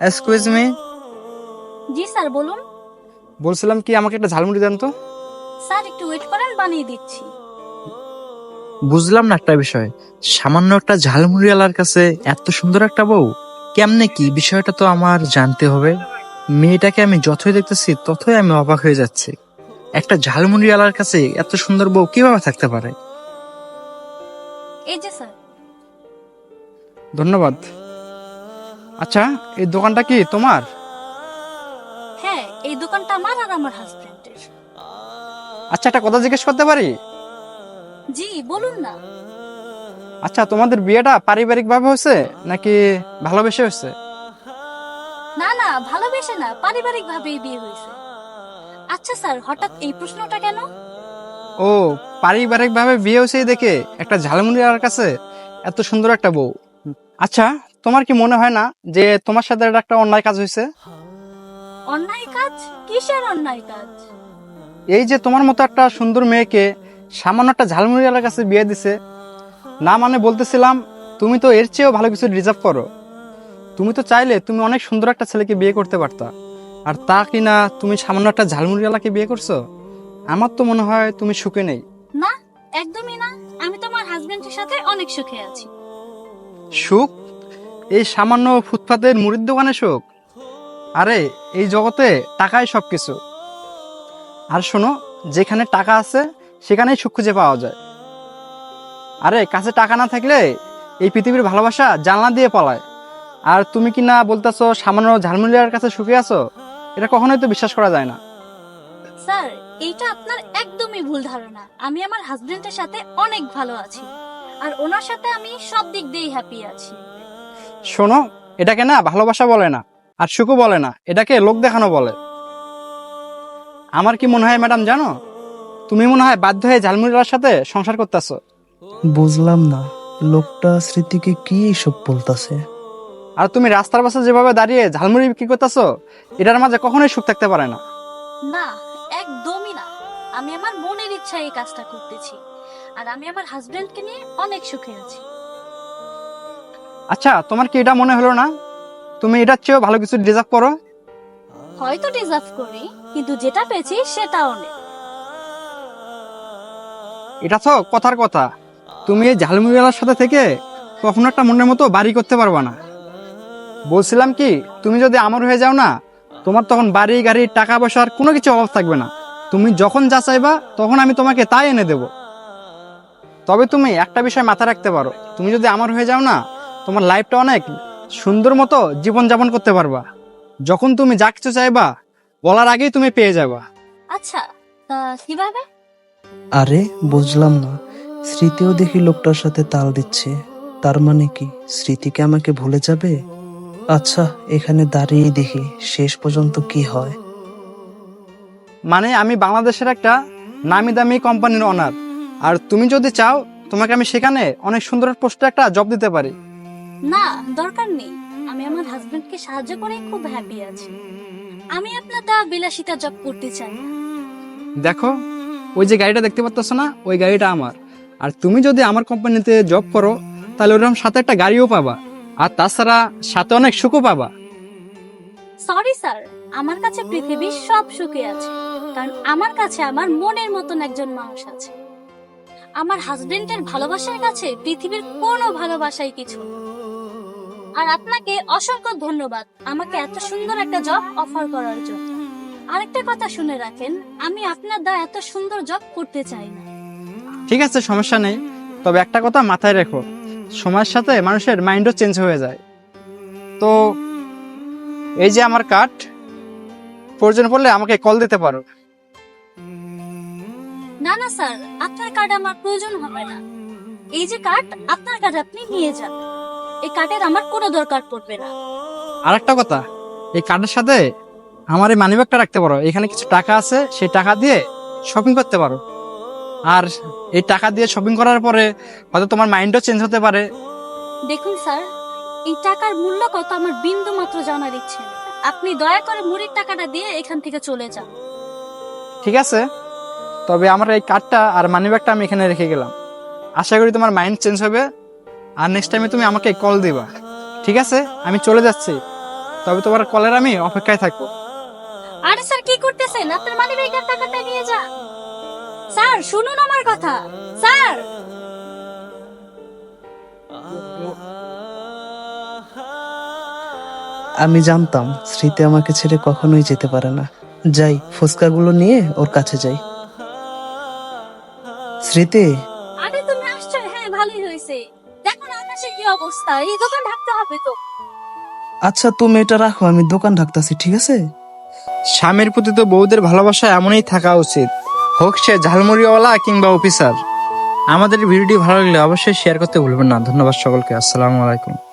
Excuse me জি sir বলুন। বলছিলাম কি আমাকে একটা ঝালমুড়ি দেন তো? স্যার একটু ওয়েট করেন বানিয়ে দিচ্ছি। বুঝলাম না একটা বিষয়। সামান্য একটা ঝালমুড়িওয়ালার কাছে এত সুন্দর একটা বউ কেমনে কি? বিষয়টা তো আমার জানতে হবে। মেয়েটাকে আমি যতই দেখতেছি ততই আমি অবাক হয়ে যাচ্ছি। একটা ঝালমুড়িওয়ালার কাছে এত সুন্দর বউ কীভাবে থাকতে পারে? এই যে স্যার। ধন্যবাদ। আচ্ছা এই দোকানটা কি তোমার? হ্যাঁ এই দোকানটা আমার আর আমার হাজবেন্ডের আচ্ছা একটা কথা জিজ্ঞেস করতে পারি? জি বলুন না। আচ্ছা তোমাদের বিয়েটা পারিবারিক ভাবে হয়েছে নাকি ভালোবেসে হয়েছে? না না ভালোবেসে না পারিবারিক ভাবেই বিয়ে হয়েছে। আচ্ছা স্যার হঠাৎ এই প্রশ্নটা কেন? ও পারিবারিক ভাবে বিয়ে হয়েছে দেখে একটা ঝালমুড়ি আর কাছে এত সুন্দর একটা বউ। আচ্ছা তোমার কি মনে হয় না যে তোমার সাথে এটা একটা অন্যায় কাজ হয়েছে? অন্যায় কাজ? কিসের অন্যায় কাজ? এই যে তোমার মতো একটা সুন্দর মেয়েকে সামান্য একটা ঝালমুড়িওয়ালার কাছে বিয়ে দিছে না মানে বলতেছিলাম তুমি তো এর চেয়েও ভালো কিছু রিজার্ভ করো। তুমি তো চাইলে তুমি অনেক সুন্দর একটা ছেলেকে বিয়ে করতে পারতা। আর তা কি না তুমি সামান্য একটা ঝালমুড়িওয়ালাকে বিয়ে করছ? আমার তো মনে হয় তুমি সুখে নেই। না একদমই না। আমি তোমার হাজবেন্ডের সাথে অনেক সুখে আছি। সুখ? এই সামান্য ফুটপাতের মুড়ির দোকানে সুখ আরে, এই জগতে টাকাই সব কিছু আর শোনো, যেখানে টাকা আছে, সেখানেই সুখ খুঁজে পাওয়া যায়। আরে, কাছে টাকা না থাকলে এই পৃথিবীর ভালোবাসা জানলা দিয়ে পালায়। আর তুমি কি না বলতেছো, সামান্য ঝালমুলিয়ার কাছে সুখে আছো? এটা কখনোই তো বিশ্বাস করা যায় না। স্যার, এইটা আপনার একদমই ভুল ধারণা। আমি আমার হাজবেন্ডের সাথে অনেক ভালো আছি। আর ওনার সাথে আমি সব দিক দিয়েই হ্যাপি আছি। শোনো এটাকে না ভালোবাসা বলে না আর সুখও বলে না এটাকে লোক দেখানো বলে। আমার কি মনে হয় ম্যাডাম জানো? তুমি মনে হয় বাধ্য হয়ে ঝালমুড়ির সাথে সংসার করতেছো। বুঝলাম না লোকটা স্মৃতিকে কি সব বলতাছে? আর তুমি রাস্তার পাশে যেভাবে দাঁড়িয়ে ঝালমুড়ি বিক্রি করতেছো এটার মাঝে কখনোই সুখ থাকতে পারে না। না একদমই না। আমি আমার মনের ইচ্ছায় এই কাজটা করতেছি। আর আমি আমার হাজবেন্ডকে নিয়ে অনেক সুখে আছি। আচ্ছা তোমার কি এটা মনে হলো না? তুমি এটার চেয়েও ভালো কিছু ডিজার্ভ করো। হয়তো ডিজার্ভ করি কিন্তু যেটা পেয়েছি সেটাও নেই। এটা তো কথার কথা। তুমি এই ঝালমুড়িওয়ালার সাথে থেকে কখনো একটা মনের মতো বাড়ি করতে পারবা না। বলছিলাম কি তুমি যদি আমার হয়ে যাও না তোমার তখন বাড়ি গাড়ি টাকা পয়সার কোনো কিছু অভাব থাকবে না। তুমি যখন যা চাইবা তখন আমি তোমাকে তাই এনে দেব। তবে তুমি একটা বিষয় মাথায় রাখতে পারো। তুমি যদি আমার হয়ে যাও না তোমার লাইফটা অনেক সুন্দর মতো জীবন যাপন করতে পারবা। যখন তুমি যা কিছু চাইবা বলার আগেই তুমি পেয়ে যাবা। আচ্ছা তা কীভাবে? আরে বুঝলাম না। স্মৃতিও দেখি লোকটার সাথে তাল দিচ্ছে। তার মানে কি? স্মৃতিকে আমাকে ভুলে যাবে? আচ্ছা এখানে দাঁড়িয়ে দেখি শেষ পর্যন্ত কি হয়। মানে আমি বাংলাদেশের একটা নামি দামি কোম্পানির অনার আর তুমি যদি চাও তোমাকে আমি সেখানে অনেক সুন্দর পোস্টে একটা জব দিতে পারি। না দরকার নেই। আমি আমার হাজবেন্ডকে সাহায্য করে খুব হ্যাপি আছি। আমি আপনার দেওয়া বিলাসিতা জব করতে চাই। দেখো ওই যে গাড়িটা দেখতে পাচ্ছ না ওই গাড়িটা আমার। আর তুমি যদি আমার কোম্পানিতে জব করো তাহলে ওরকম সাথে একটা গাড়িও পাবা। আর তাছাড়া সাথে অনেক সুখও পাবা। সরি স্যার আমার কাছে পৃথিবীর সব সুখে আছে। কারণ আমার কাছে আমার মনের মতন একজন মানুষ আছে। আমার হাজবেন্ডের ভালোবাসার কাছে পৃথিবীর কোনো ভালোবাসাই কিছু না। আর আপনাকে অসংখ্য ধন্যবাদ আমাকে এত সুন্দর একটা জব অফার করার জন্য। আরেকটা কথা শুনে রাখেন আমি আপনার দা এত সুন্দর জব করতে চাই না। ঠিক আছে সমস্যা নেই। তবে একটা কথা মাথায় রেখো সময়ের সাথে মানুষের মাইন্ডও চেঞ্জ হয়ে যায়। তো এই যে আমার কার্ড প্রয়োজন পড়লে আমাকে কল দিতে পারো। না না স্যার আপনার কার্ড আমার প্রয়োজন হবে না। এই যে কার্ড আপনার কার্ড আপনি নিয়ে যান। এই কার্ডের আমার কোনো দরকার পড়বে না। আর একটা কথা এই কার্ডের সাথে আমার এই মানিব্যাগটা রাখতে পারো। এখানে কিছু টাকা আছে সেই টাকা দিয়ে শপিং করতে পারো। আর এই টাকা দিয়ে শপিং করার পরে হয়তো তোমার মাইন্ডও চেঞ্জ হতে পারে। দেখুন স্যার এই টাকার মূল্য কত আমার বিন্দু মাত্র জানার ইচ্ছে আপনি দয়া করে মুড়ির টাকাটা দিয়ে এখান থেকে চলে যান। ঠিক আছে তবে আমার এই কার্ডটা আর মানিব্যাগটা আমি এখানে রেখে গেলাম। আশা করি তোমার মাইন্ড চেঞ্জ হবে। আর নেক্সট টাইমে তুমি আমাকে কল দিবা। ঠিক আছে? আমি চলে যাচ্ছি। তবে তোমার কলের আমি অপেক্ষায় থাকব। আরে স্যার কি করতেছেন? আপনার মানি ব্যাগের টাকাটা নিয়ে যান? স্যার শুনুন আমার কথা। স্যার! আমি জানতাম স্মৃতি আমাকে ছেড়ে কখনোই যেতে পারে না। যাই ফুচকাগুলো নিয়ে ওর কাছে যাই। স্মৃতি? আরে তুমি আসছো? হ্যাঁ ভালোই হয়েছে। কি অবস্থা? এই দোকান ঢাকতে হবে তো। আচ্ছা তুমি এটা রাখো আমি দোকান ঢাকতেছি ঠিক আছে? স্বামীর প্রতি তো বউদের ভালোবাসা এমনই থাকা উচিত। হোক সে ঝালমুড়িওয়ালা কিংবা অফিসার। আমাদের ভিডিওটি ভালো লাগলে অবশ্যই শেয়ার করতে ভুলবেন না। ধন্যবাদ সকলকে। আসসালামু আলাইকুম।